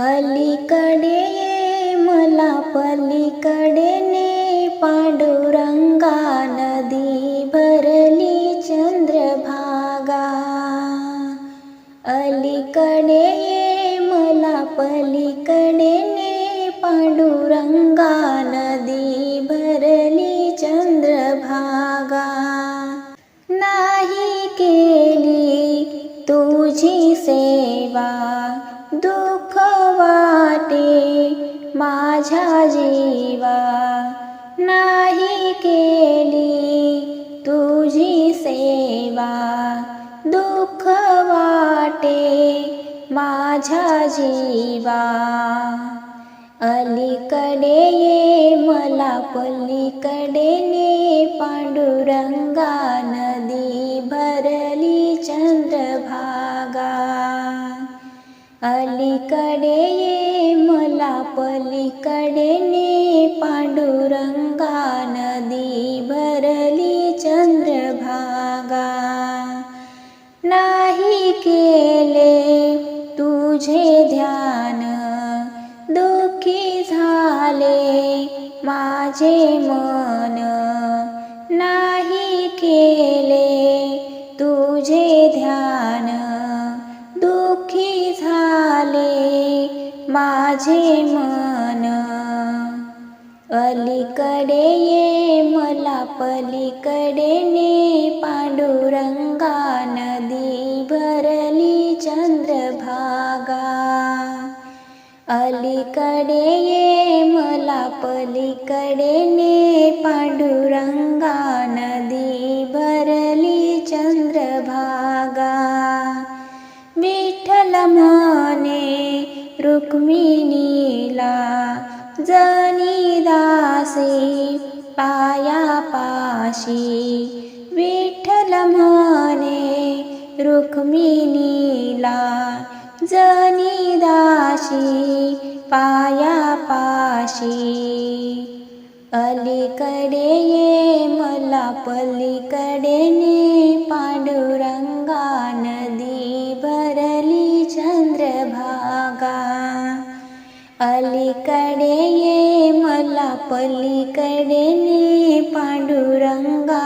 अलीकडे ये मला पलीकडे ने. पांडुरंगा नदी भरली चंद्रभागा. अलीकडे ये मला पलीकडे ने. पांडुरंगा नदी भरली चंद्रभागा. नाही केली तुझी सेवा दू माझ्या जीवा नाही केली तुझी सेवा. दुःख वाटे माझ्या जीवा. अलीकडे ये मला पलीकडे ने पांडुरंगा नदी भरली चंद्रभागा. अलीकडे ये मला पलीकडे पांडुरंगा नदी भरली चंद्रभागा. नाही केले तुझे ध्यान दुःखी झाले माझे मन. नाही केले माझे मन अलीकडे ये मला पलीकडे ने. पांडुरंगा नदी भरली चंद्रभागा. अलीकडे ये मला पलीकडे ने. पांडुरंगा नदी भरली चंद्रभागा. विठ्ठल म्हणे रुक्मिणीला जनी दासे पायापाशी विठ्ठल म्हणे रुक्मिणीला जनी दाशी पायापाशी. अलीकडे ये मला पलीकडे ने पांडुरा अलीकडे ये मला पलीकडे ने पांडुरंगा